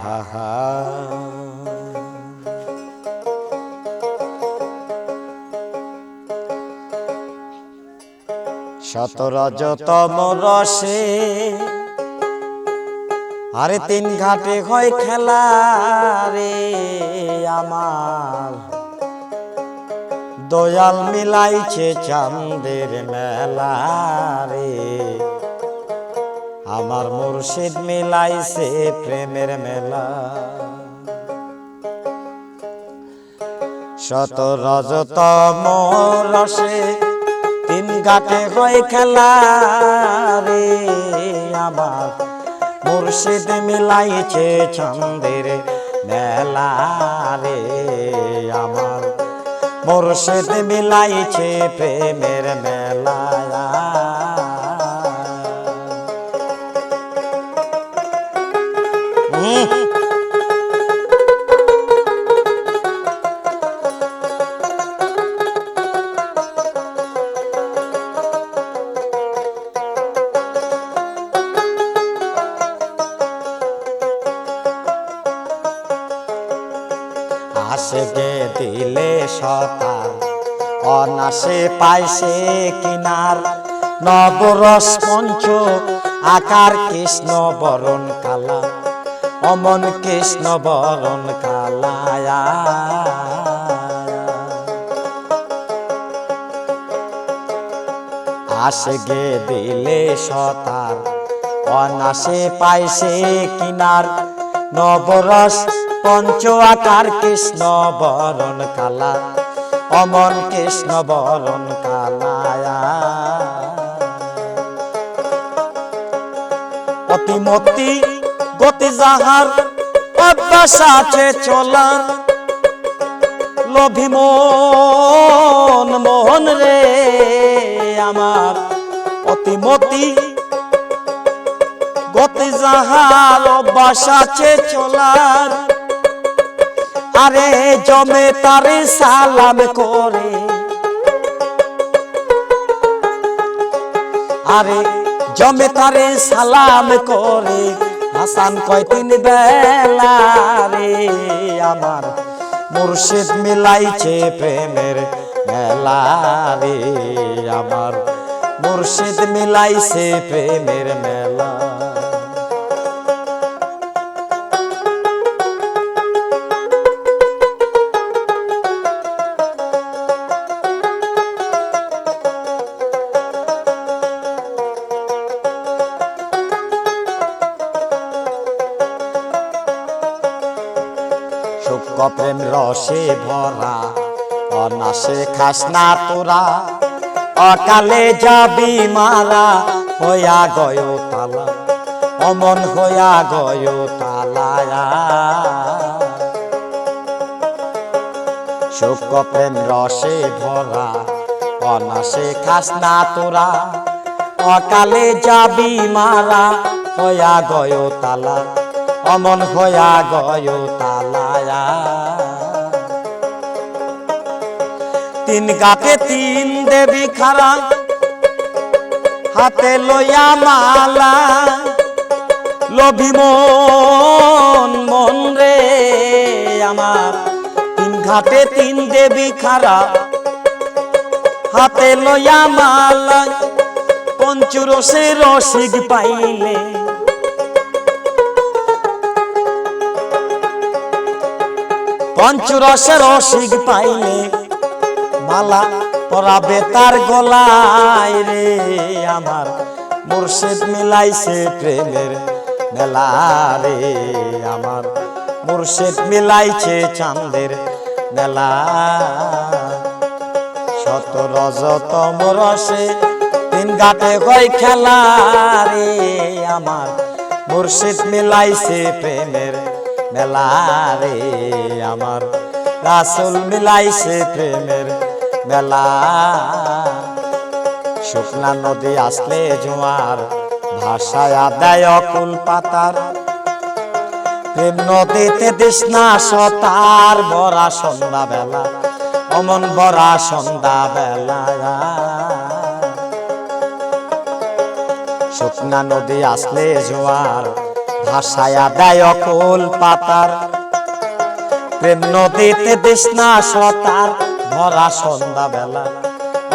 হা শতরজতম রসে আরে তিন ঘাটে হয় খেলা রে আমার। দয়াল মিলাইছে চাঁদের মেলা রে। আমার মুর্শিদ মিলাইছে প্রেমের মেলা। শত রজতম রসে তিন ঘাটে হয় খেলা রে। আমার মুর্শিদ মিলাইছে ছন্দের মেলা রে। আমার মুর্শিদ মিলাইছে প্রেমের মেলা গে দিলে সতার। অনাসে পাইছে কিনার। নবরস পঞ্চ আকার কৃষ্ণ বরণ কালা। অমন কৃষ্ণ বরণ কালায়া। আসে গে দিলে সতার। অনাসে পাইছে কিনার। নবরস পঞ্চ আকার কৃষ্ণ বরণ কালা। অমন কৃষ্ণ বরণ কালায়া। অতিমতি গতি যাহার অভ্যাস আছে চলার। লোভী মন, মোহন রে আমার। অতিমতি গতি যাহার অভ্যাস আছে চলার। আরে জমে তারে সালাম করে। আরে জমে তারে সালাম করে। হাসান কয়, তিন বেলা রে আমার মুর্শিদ মিলাইছে প্রেমের মেলা রে আমার মুর্শিদ মিলাইছে প্রেমের মেলা সূক্ষ্ম প্রেম রসে ভরা, অনাসে খাস না তোরা। অকালে যাবি মারা, হইয়া গয় তালা, অমন হইয়া গয় তালায়া সূক্ষ্ম প্রেম রসে ভরা, অনাসে খাস না তোরা। অকালে যাবি মারা, হইয়া গয় তালা, অমন হইয়া গয় তালায়া তিন গাতে তিন দেবী খারা হাতে লইয়া মালা। লোভী মন মন রে আমার। তিন ঘাটে তিন দেবী খারা হাতে লইয়া মালা। পঞ্চুরসে রসিক পাইলে পঞ্চরসের রসিক পাইলে মালা পরাবে তার গলায় রে। আমার মুর্শিদ মিলাইছে প্রেমের মেলা রে। আমার মুর্শিদ মিলাইছে মেলা। শত তিন খেলা রে। আমার মুর্শিদ মিলাইছে প্রেমের মেলা রে আমার। রাসুল মিলাইছে প্রেমের মেলা। শুকনা নদী আসলে জোয়ার, ভাষায় আদায় অকুল পাতার। প্রেম নদীতে দিস না সতার বরা সন্ধ্যাবেলা অমন বরা সন্ধ্যাবেলা শুকনা নদী আসলে জোয়ার ভাসায়া দেয় অকুল পাতার। প্রেম নদীতে তৃষ্ণা সতার ভরা সন্ধ্যা বেলা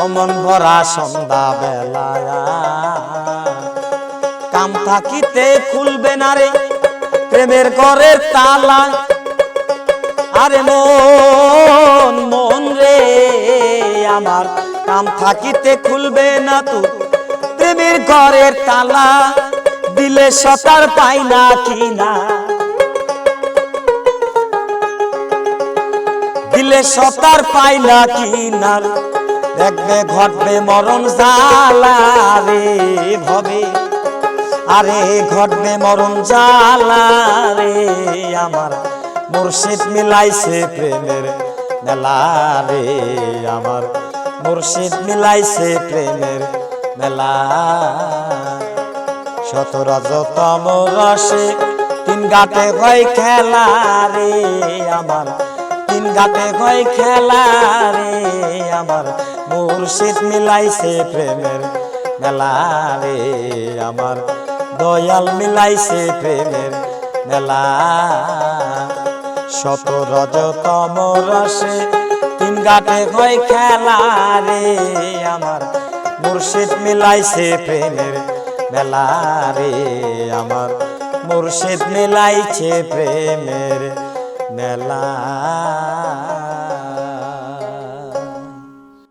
অমন ভরা সন্ধ্যা বেলা কাম থাকিতে খুলবে না রে প্রেমের ঘরের তালা আরে মন মন রে, আমার কাম থাকিতে খুলবে না তো প্রেমের ঘরের তালা। দিলে সতার পাই না কিনা? দিলে সতার পাই না কিনার দেখবে, ঘটবে মরণ জালা রে ভবে। আরে, ঘটবে মরণ জালা রে আমার। মুর্শিদ মিলাইছে প্রেমের মেলা রে আমার। মুর্শিদ মিলাইছে প্রেমের মেলা। শত রজতম রসে। তিন গাতে হয় খেলা রে আমার। তিন গাতে হয় খেলা রে আমার। মুর্শিদ মিলাইছে প্রেমের মেলা রে আমার। দয়াল মিলাইছে প্রেমের মেলা। শত রজতম রসে তিন গাতে হয় খেলা রে আমার। মুর্শিদ মিলাইছে প্রেমের মেলা রে আমার মুর্শিদ মিলাইছে প্রেমের মেলা।